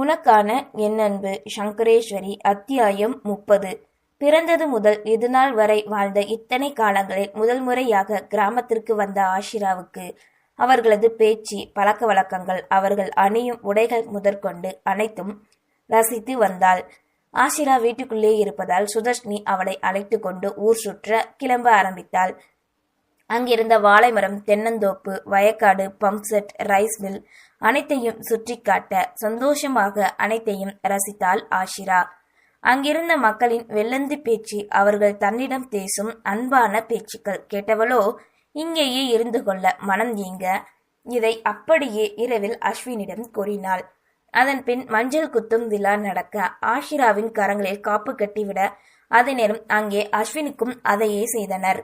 உனக்கான என் அன்பு சங்கரேஸ்வரி அத்தியாயம் முப்பது. பிறந்தது முதல் இதுநாள் வரை வாழ்ந்த இத்தனை காலங்களில் முதல் முறையாக கிராமத்திற்கு வந்த ஆஷிராவுக்கு அவர்களது பேச்சு பழக்க வழக்கங்கள் அவர்கள் அணியும் உடைகள் முதற்கொண்டு அனைத்தும் ரசித்து வந்தாள். ஆஷிரா வீட்டுக்குள்ளே இருப்பதால் சுதர்ஷினி அவளை அழைத்து கொண்டு ஊர் சுற்ற கிளம்ப ஆரம்பித்தாள். அங்கிருந்த வாழைமரம் தென்னந்தோப்பு வயக்காடு பம்ப்செட் ரைஸ் மில் அனைத்தையும் சுற்றி காட்ட சந்தோஷமாக அனைத்தையும் ரசித்தாள் ஆஷிரா. அங்கிருந்த மக்களின் வெள்ளந்தி பேச்சு அவர்கள் தன்னிடம் பேசும் அன்பான பேச்சுக்கள் கேட்டவளோ இங்கேயே இருந்து கொள்ள மனம் ஏங்க? இதை அப்படியே இரவில் அஸ்வினிடம் கூறினாள். அதன் பின் மஞ்சள் குத்தும் விழா நடக்க ஆஷிராவின் கரங்களில் காப்பு கட்டிவிட அதே நேரம் அங்கே அஸ்வினுக்கும் அதையே செய்தனர்.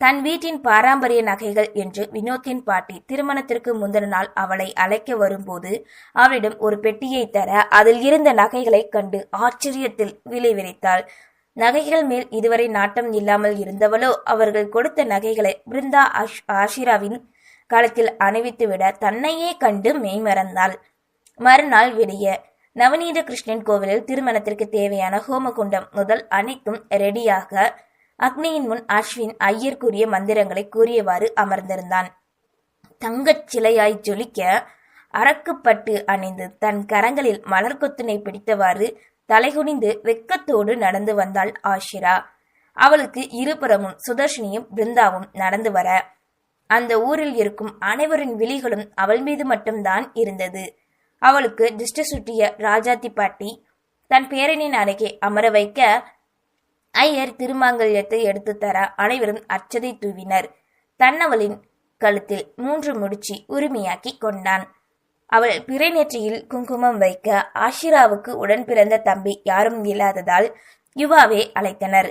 தன் வீட்டின் பாரம்பரிய நகைகள் என்று வினோத்தின் பாட்டி திருமணத்திற்கு முந்தின நாள் அவளை அழைக்க வரும்போது அவளிடம் ஒரு பெட்டியை தர அதில் இருந்த நகைகளைக் கண்டு ஆச்சரியத்தில் விலை விரைத்தாள். நகைகள் மேல் இதுவரை நாட்டம் இல்லாமல் இருந்தவளோ அவர்கள் கொடுத்த நகைகளை பிருந்தா ஆஷ் ஆஷிராவின் காலத்தில் அணிவித்துவிட தன்னையே கண்டு மெய்மறந்தாள். மறுநாள் விடிய நவநீத கிருஷ்ணன் கோவிலில் திருமணத்திற்கு தேவையான ஹோமகுண்டம் முதல் அனைத்தும் ரெடியாக அக்னியின் முன் அஸ்வின் ஐயர்க்குரிய மந்திரங்களை கூறியவாறு அமர்ந்திருந்தான். தங்கச் சிலையாய் ஜொலிக்க அரக்குப்பட்டு அணிந்து தன் கரங்களில் மலர்கொத்தினை பிடித்தவாறு தலைகுனிந்து வெக்கத்தோடு நடந்து வந்தாள் ஆஷிரா. அவளுக்கு இருபுறமும் சுதர்ஷினியும் பிருந்தாவும் நடந்து வர. அந்த ஊரில் இருக்கும் அனைவரின் விழிகளும் அவள் மீது மட்டும்தான் இருந்தது. அவளுக்கு திஷ்ட சுட்டிய ராஜாத்தி பாட்டி தன் பேரனின் அருகே அமர வைக்க ஐயர் திருமாங்கல்யத்தை எடுத்து தர அனைவரும் அச்சதை தூவினர். தன்னவளின் கழுத்தில் மூன்று முடிச்சு உரிமையாக்கி கொண்டான். அவள் பிறைநெற்றியில் குங்குமம் வைக்க ஆஷிராவுக்கு உடன் பிறந்த தம்பி யாரும் இல்லாததால் யுவாவே அழைத்தனர்.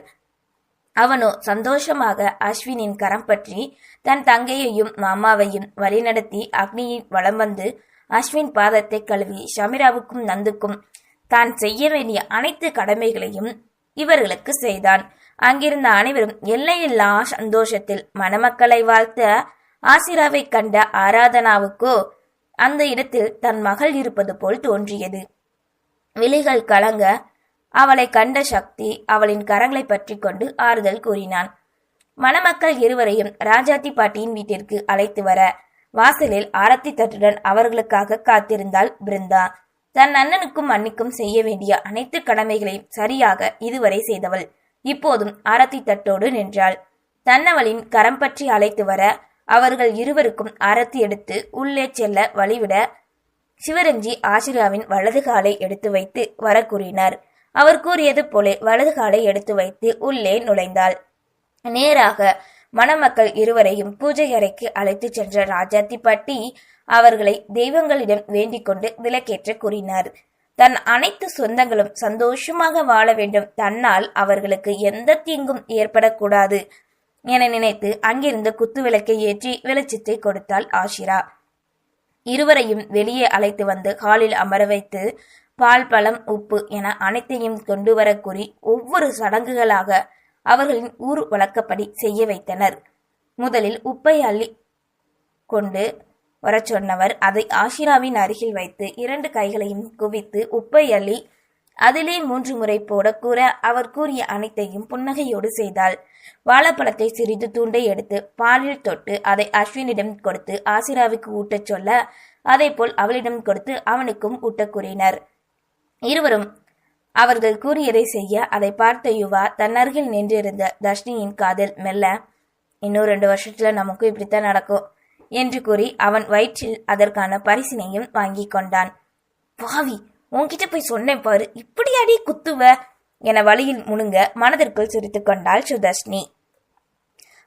அவனோ சந்தோஷமாக அஸ்வினின் கரம் பற்றி தன் தங்கையையும் மாமாவையும் வழிநடத்தி அக்னியின் வலம் வந்து அஸ்வின் பாதத்தை கழுவி ஷமிராவுக்கும் நந்துக்கும் தான் செய்ய வேண்டிய அனைத்து கடமைகளையும் இவர்களுக்கு செய்தான். அங்கிருந்த அனைவரும் எல்லையில்லா சந்தோஷத்தில் மணமக்களை வாழ்த்த ஆசிராவை கண்ட ஆராதனாவுக்கோ அந்த இடத்தில் தன் மகள் இருப்பது போல் தோன்றியது. விழிகள் கலங்க அவளை கண்ட சக்தி அவளின் கரங்களை பற்றி கொண்டு ஆறுதல் கூறினான். மணமக்கள் இருவரையும் ராஜாத்தி பாட்டியின் வீட்டிற்கு அழைத்து வர வாசலில் ஆரத்தி தட்டுடன் அவர்களுக்காக காத்திருந்தாள் பிருந்தா. தன் அண்ணனுக்கும் அன்னிக்கும் செய்ய வேண்டிய அனைத்து கடமைகளையும் சரியாக இதுவரை செய்தவள். இப்போதும் ஆரத்தி தட்டோடு நின்றாள். தன்னவளின் கரம் பற்றி அழைத்து வர அவர்கள் இருவருக்கும் அரத்தி எடுத்து உள்ளே செல்ல வழிவிட சிவரஞ்சி ஆசிராவின் வலது காலை எடுத்து வைத்து வர கூறினார் அவர் கூறியது போல வலது காலை எடுத்து வைத்து உள்ளே நுழைந்தாள். நேராக மணமக்கள் இருவரையும் பூஜை அறைக்கு அழைத்துச் சென்ற ராஜாத்திபாட்டி அவர்களை தெய்வங்களிடம் வேண்டிக் கொண்டு விலக்கேற்ற கூறினார். தன் அனைத்து சொந்தங்களும் சந்தோஷமாக வாழ வேண்டும். தன்னால் அவர்களுக்கு எந்த தீங்கும் ஏற்படக்கூடாது என நினைத்து அங்கிருந்து குத்து விளக்கை ஏற்றி வெளிச்சத்தை கொடுத்தாள் ஆஷிரா. இருவரையும் வெளியே அழைத்து வந்து ஹாலில் அமர வைத்து பால் பழம் உப்பு என அனைத்தையும் கொண்டு வர கூறி ஒவ்வொரு சடங்குகளாக அவர்களின் ஊர் வழக்கப்படி செய்ய வைத்தனர். முதலில் உப்பை அள்ளி கொண்டு வரச் சொன்னவர் அதை ஆஷிராவின் அருகில் வைத்து இரண்டு கைகளையும் குவித்து உப்பை அள்ளி அதிலே மூன்று முறை போட கூற அவர் கூறிய அனைத்தையும் புன்னகையோடு செய்தாள். வாழைப்பழத்தை சிறிது தூண்டை எடுத்து பாலில் தொட்டு அதை அஸ்வினிடம் கொடுத்து ஆசிராவுக்கு ஊட்டச் சொல்ல அதேபோல் அவளிடம் கொடுத்து அவனுக்கும் ஊட்டக் கூறினர். இருவரும் அவர்கள் கூறியதை செய்ய அதை பார்த்த யுவா தன்னருகில் நின்றிருந்த தர்ஷினியின் காதில் மெல்ல இன்னும் ரெண்டு வருஷத்துல நமக்கும் இப்படித்தான் நடக்கும் என்று கூறி அவன் வயிற்றில் அதற்கான பரிசினையும் வாங்கி கொண்டான். பாவி உன்கிட்ட போய் சொன்னேன் பாரு இப்படி அடி குத்துவ? என வழியில் முணுங்க மனதிற்குள் சிரித்துக் கொண்டாள் சுதர்ஷினி.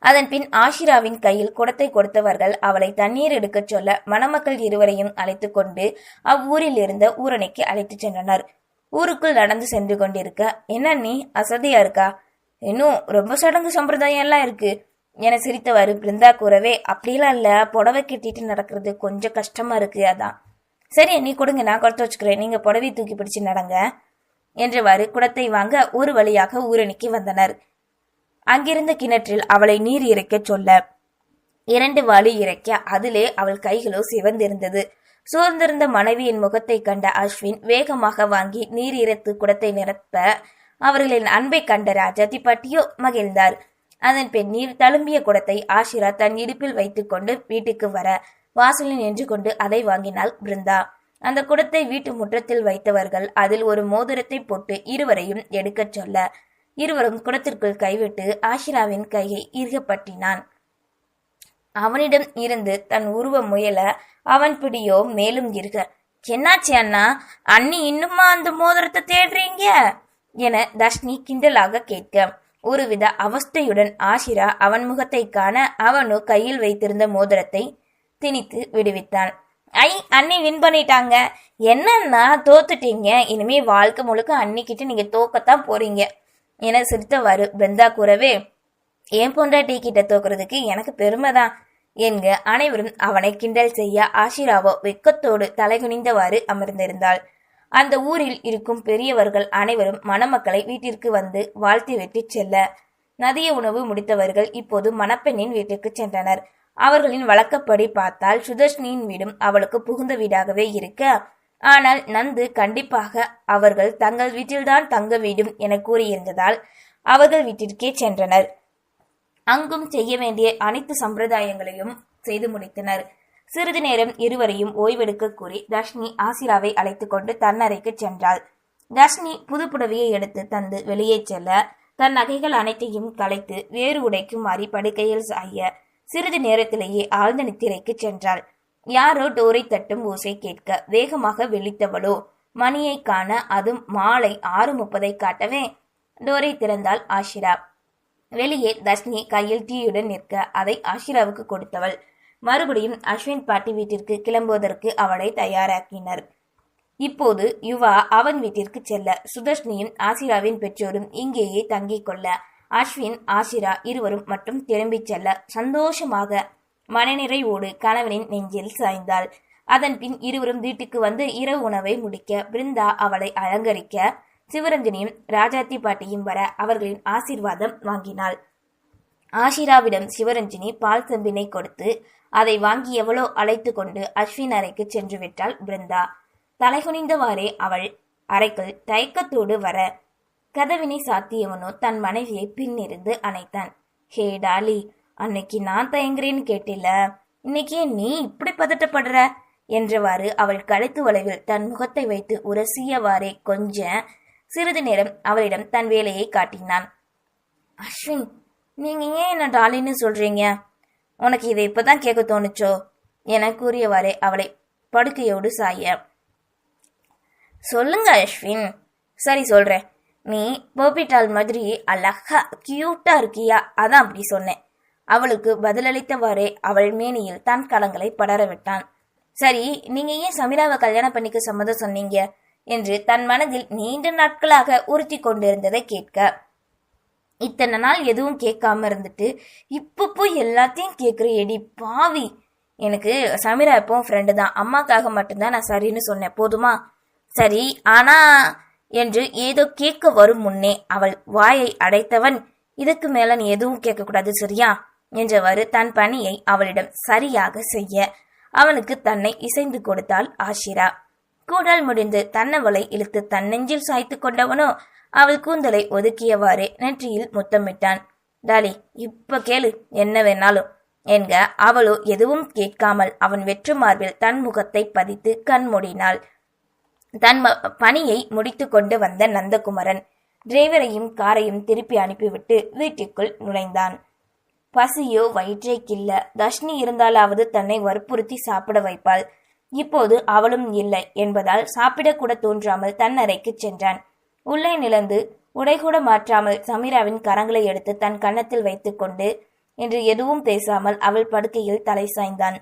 அதன் பின் ஆஷிராவின் கையில் குடத்தை கொடுத்தவர்கள் அவளை தண்ணீர் எடுக்கச் சொல்ல மணமக்கள் இருவரையும் அழைத்து கொண்டு அவ்வூரில் இருந்த ஊரணிக்கு அழைத்துச் சென்றனர். ஊருக்குள் நடந்து சென்று கொண்டிருக்க என்ன நீ? அசதியா இருக்கா? இன்னும் ரொம்ப சடங்கு சம்பிரதாயம் எல்லாம் இருக்கு. என சிரித்தவாறு பிருந்தா கூறவே அப்படிலாம் இல்ல. புடவை கட்டிட்டு நடக்கிறது கொஞ்சம் கஷ்டமா இருக்கு அதான். சரி நீ கொடுங்க. நான் கொடுத்து வச்சுக்கிறேன். நீங்க புடவை தூக்கி பிடிச்சு நடங்க. என்றவாறு குடத்தை வாங்க ஒரு வழியாக ஊரணிக்கு வந்தனர். அங்கிருந்த கிணற்றில் அவளை நீர் இறைக்க சொல்ல இரண்டு வாளி இறைக்க அதிலே அவள் கைகளோ சிவந்திருந்தது. சூழ்ந்திருந்த மனைவியின் முகத்தை கண்ட அஸ்வின் வேகமாக வாங்கி நீர் இறைத்து குடத்தை நிரப்ப அவர்களின் அன்பை கண்ட ராஜா திப்பாட்டியோ மகிழ்ந்தார். அதன் பின் நீர் தழும்பிய குடத்தை ஆஷிரா தன் இடுப்பில் வைத்துக்கொண்டு வீட்டுக்கு வர வாசலில் நின்று கொண்டு அதை வாங்கினாள் பிருந்தா. அந்த குடத்தை வீட்டு முற்றத்தில் வைத்தவர்கள் அதில் ஒரு மோதிரத்தை போட்டு இருவரையும் எடுக்கச் சொல்ல இருவரும் குடத்திற்குள் கைவிட்டு ஆஷிராவின் கையை இறுகப்பட்டினான். அவனிடம் இருந்து தன் உருவ முயல அவன் பிடியோ மேலும் இருக்க என்னாச்சு அண்ணா? அண்ணி இன்னுமா அந்த மோதிரத்தை தேடுறீங்க? என தர்ஷினி கிண்டலாக கேட்க ஒருவித அவஸ்தையுடன் ஆஷிரா அவன் முகத்தை காண அவனோ கையில் வைத்திருந்த மோதிரத்தை திணித்து விடுவித்தான். ஐ அண்ணி வின் பண்ணிட்டாங்க. என்னன்னா தோத்துட்டீங்க? இனிமே வாழ்க்கை முழுக்க அன்னிக்கிட்ட நீங்க தோக்கத்தான் போறீங்க என சிரித்தவாறு பிருந்தா கூறவே என் பொண்டாட்டி கிட்ட தோக்குறதுக்கு எனக்கு பெருமைதான் என்க அனைவரும் அவனை கிண்டல் செய்ய ஆஷிராவோ வெக்கத்தோடு தலைகுனிந்தவாறு அமர்ந்திருந்தாள். அந்த ஊரில் இருக்கும் பெரியவர்கள் அனைவரும் மணமக்களை வீட்டிற்கு வந்து வாழ்த்தி வெட்டிச் செல்ல நதிய உணவு முடித்தவர்கள் இப்போது மணப்பெண்ணின் வீட்டுக்கு சென்றனர். அவர்களின் வழக்கப்படி பார்த்தால் சுதர்ஷினியின் வீடும் அவளுக்கு புகுந்த வீடாகவே இருக்க ஆனால் நந்து கண்டிப்பாக அவர்கள் தங்கள் வீட்டில்தான் தங்க வேண்டும் என கூறியிருந்ததால் அவர்கள் வீட்டிற்கே சென்றனர். அங்கும் செய்ய வேண்டிய அனைத்து சம்பிரதாயங்களையும் செய்து முடித்தனர். சிறிது நேரம் இருவரையும் ஓய்வெடுக்க கூறி ரஷ்னி ஆசிராவை அழைத்துக் கொண்டு தன்னறைக்கு சென்றாள். ரஷ்னி புது புடவையை எடுத்து தந்து வெளியே செல்ல தன் நகைகள் அனைத்தையும் கலைத்து வேறு உடைக்குமாறி படுக்கையில் சாய சிறிது நேரத்திலேயே ஆழ்ந்த நித்திரைக்கு சென்றாள். யாரோ டோரை தட்டும் ஓசை கேட்க வேகமாக விழித்தவளோ மணியை காண அதுவும் மாலை ஆறு முப்பதை காட்டவே டோரை திறந்தாள் ஆஷிரா வெளியே தர்ஷினி கையில் டீயுடன் நிற்க அதை ஆஷிராவுக்கு கொடுத்தவள். மறுபடியும் அஸ்வின் பாட்டி வீட்டிற்கு கிளம்புவதற்கு அவளை தயாராக்கினர். இப்போது யுவா அவன் வீட்டிற்கு செல்ல சுதர்ஷினியும் ஆசிராவின் பெற்றோரும் இங்கேயே தங்கிக் கொள்ள. அஸ்வின் ஆசிரா இருவரும் மட்டும் திரும்பிச் செல்ல சந்தோஷமாக மனநிறைவோடு கணவனின் நெஞ்சில் சாய்ந்தாள். அதன்பின் இருவரும் வீட்டுக்கு வந்து இரவு உணவை முடிக்க பிருந்தா அவளை அலங்கரிக்க சிவரஞ்சனியும் ராஜாத்தி பாட்டியும் வர அவர்களின் ஆசீர்வாதம் வாங்கினாள். ஆஷிராவிடம் சிவரஞ்சினி பால் செம்பினை கொடுத்து அதை வாங்கி எவ்வளோ அழைத்து கொண்டு அஸ்வின் அறைக்கு சென்று விட்டாள் பிருந்தா. தலைகுனிந்தவாறே அவள் அறைக்குள் தயக்கத்தோடு வர கதவினை சாத்தியவனோ தன் மனைவியை பின்னிருந்து அணைத்தான். ஹே டாலி அன்னைக்கு நான் தயங்குறேன்னு கேட்டில இன்னைக்கு நீ இப்படி பதட்டப்படுற? என்றவாறு அவள் கழுத்து வளைவில் தன் முகத்தை வைத்து உரசியவாறே கொஞ்ச சிறிது நேரம் அவளிடம் தன் வேலையை காட்டினான். அஸ்வின் நீங்க ஏன் என்ன டாலின்னு சொல்றீங்க? உனக்கு இதை இப்பதான் கேட்க தோணுச்சோ? என கூறியவாறே அவளை படுக்கையோடு சாய. சொல்லுங்க அஸ்வின். சரி சொல்றேன். நீ போபிட்டால் மாதிரி அழகா கியூட்டா இருக்கியா? அதான் அப்படி சொன்னேன். அவளுக்கு பதிலளித்தவாறே அவள் மேனியில் தன் களங்களை படர விட்டான் சரி நீங்க ஏன் சமீராவை கல்யாணம் பண்ணிக்க சம்மதம் சொன்னீங்க? என்று தன் மனதில் நீண்ட நாட்களாக உறுத்தி கொண்டிருந்ததை கேட்க. இத்தனை நாள் எதுவும் கேட்காம இருந்துட்டு இப்போ போய் எல்லாத்தையும் கேட்குற எடி பாவி. எனக்கு சமீரா எப்பவும் ஃப்ரெண்டு தான். அம்மாக்காக மட்டும்தான் நான் சரின்னு சொன்னேன். போதுமா? சரி ஆனா என்று ஏதோ கேட்க வரும் முன்னே அவள் வாயை அடைத்தவன் இதுக்கு மேல நீ எதுவும் கேட்கக்கூடாது சரியா? என்றவாறு தன் பணியை அவளிடம் சரியாக செய்ய அவனுக்கு தன்னை இசைந்து கொடுத்தாள் ஆஷிரா. கூடல் முடிந்து தன்னவளை இழுத்து தன் நெஞ்சில் சாய்த்து கொண்டவனோ? அவள் கூந்தலை ஒதுக்கியவாறே நெற்றியில் முத்தமிட்டான். டாலி இப்ப கேளு என்ன வேணாலும். என்க அவளோ எதுவும் கேட்காமல் அவன் வெற்று மார்பில் தன் முகத்தை பதித்து கண்மூடினாள் தன் ம- பணியை முடித்து கொண்டு வந்த நந்தகுமரன் டிரைவரையும் காரையும் திருப்பி அனுப்பிவிட்டு வீட்டுக்குள் நுழைந்தான். பசியோ வயிற்றை கில்ல தர்ஷினி இருந்தாலாவது தன்னை வற்புறுத்தி சாப்பிட வைப்பாள். இப்போது அவளும் இல்லை என்பதால் சாப்பிடக்கூட தோன்றாமல் தன் அறைக்கு சென்றான். உள்ளே நிலந்து உடைகூட மாற்றாமல் சமீராவின் கரங்களை எடுத்து தன் கன்னத்தில் வைத்துக்கொண்டு என்று எதுவும் பேசாமல் அவள் படுக்கையில் தலை சாய்ந்தான்.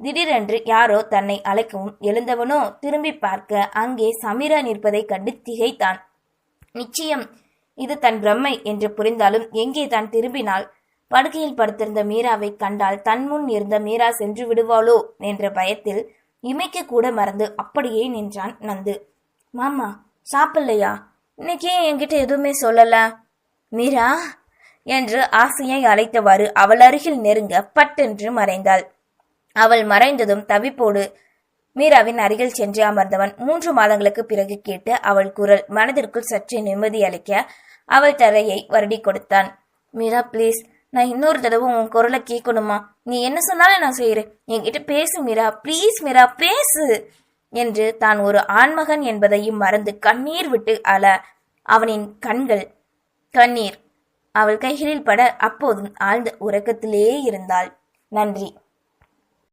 திடீரென்று யாரோ தன்னை அழைக்கவும் எழுந்தவனோ திரும்பி பார்க்க அங்கே சமீரா நிற்பதைக் கண்டு திகைத்தான். நிச்சயம் இது தன் பிரம்மை என்று புரிந்தாலும் எங்கே தான் திரும்பினால் படுக்கையில் படுத்திருந்த மீராவை கண்டால் தன் முன் இருந்த மீரா சென்று விடுவாளோ என்ற பயத்தில் இமைக்க கூட மறந்து அப்படியே நின்றான் நந்து. மாமா சாப்பிடலையா? இன்னைக்கு என்கிட்ட எதுவுமே சொல்லல? மீரா என்று ஆசையை அழைத்தவாறு அவள் அருகில் நெருங்க பட்டென்று மறைந்தாள். அவள் மறைந்ததும் தவிப்போடு மீராவின் அருகில் சென்று அமர்ந்தவன் மூன்று மாதங்களுக்கு பிறகு கேட்டு அவள் குரல் மனதிற்குள் சற்றே நிம்மதி அளிக்க அவள் தரையை வருடி கொடுத்தான். மீரா ப்ளீஸ் நான் இன்னொரு தடவை உன் குரலை கேட்கணுமா? நீ என்ன சொன்னாலும் நான் செய்யறேன் என்கிட்ட பேசு மீரா. ப்ளீஸ் மீரா பேசு. என்று தான் ஒரு ஆண்மகன் என்பதையும் மறந்து கண்ணீர் விட்டு அழ அவனின் கண்கள் கண்ணீர். அவள் கைகளில் பட அப்போதும் ஆழ்ந்த உறக்கத்திலே இருந்தாள். நன்றி.